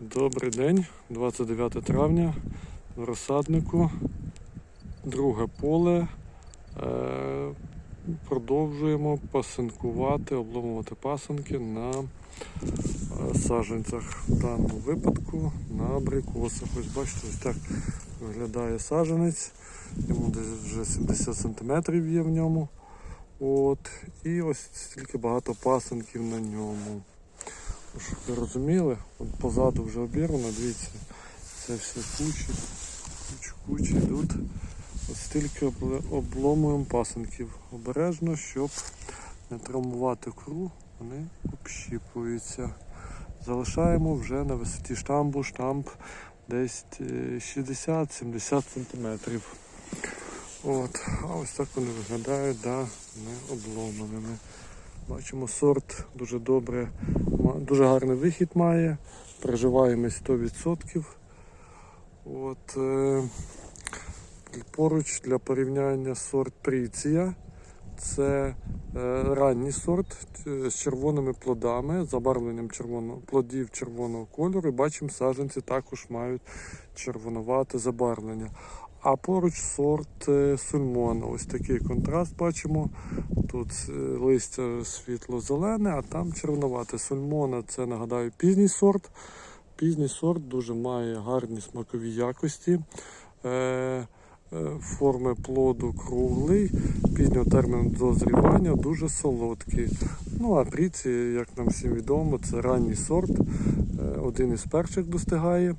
Добрий день, 29 травня в розсаднику. Друге поле. Е, Продовжуємо пасинкувати, обломувати пасинки на е, саджанцях. В даному випадку на абрикосах. Ось бачите, ось так виглядає саджанець. Йому десь вже 70 см є в ньому. От. І ось стільки багато пасинків на ньому. Щоб ви розуміли, от позаду вже обірвано, дивіться, це все кучі, кучі, кучі йдуть. Ось стільки обломуємо пасенків. Обережно, щоб не травмувати кру, вони общіпуються. Залишаємо вже на висоті штамбу, штамп десь е, 60-70 см. От, а ось так вони виглядають, да, не обломаними. Бачимо, сорт дуже добре, дуже гарний вихід має. Проживаємось 100%. От, е, поруч для порівняння сорт Пріція. Це е, ранній сорт е, з червоними плодами, забарвленням червоного, плодів червоного кольору. І бачимо, саджанці також мають червонувате забарвлення. А поруч сорт е, сульмона. Ось такий контраст бачимо. Тут е, листя світло-зелене, а там червонувате. Сульмона це нагадаю пізній сорт. Пізній сорт дуже має гарні смакові якості. Е, Форми плоду круглий, пізнього терміну дозрівання дуже солодкий. Ну а пріці, як нам всім відомо, це ранній сорт, один із перших достигає.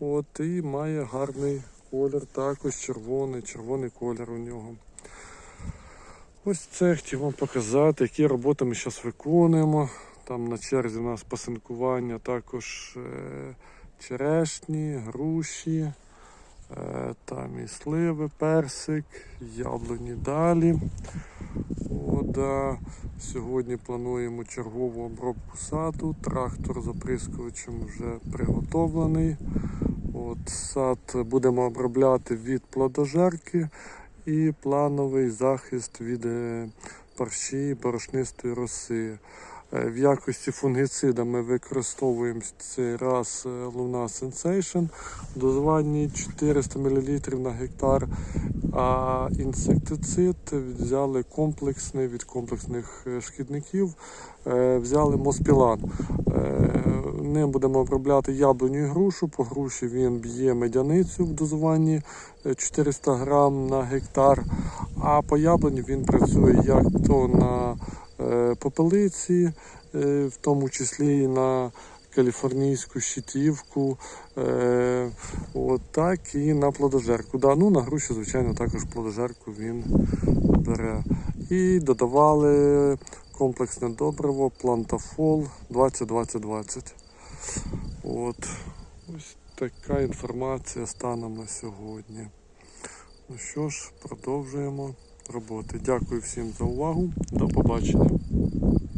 От, і має гарний колір, також червоний, червоний колір у нього. Ось це хотів вам показати, які роботи ми зараз виконуємо. Там на черзі у нас пасинкування також е, черешні, груші, е, там і сливи, персик, яблуні далі. О, да. Сьогодні плануємо чергову обробку саду. Трактор з оприскувачем вже приготовлений. От, сад будемо обробляти від плодожерки і плановий захист від е, парші і борошнистої роси. Е, В якості фунгицида ми використовуємо цей раз е, Luna Sensation в дозуванні 400 мл на гектар, а інсектицид взяли комплексний від комплексних шкідників, взяли Моспілан. Е, Ним будемо обробляти яблуню і грушу. По груші він б'є медяницю в дозуванні е, 400 грам на гектар, а по яблуні він працює як то на е, попелиці, е, в тому числі і на каліфорнійську щитівку, е, так і на плодожерку. Да, ну, на груші, звичайно, також плодожерку він бере. І додавали комплексне добриво Плантафол 20-20-20. От. Ось така інформація станом на сьогодні. Ну що ж, продовжуємо роботи. Дякую всім за увагу. До побачення.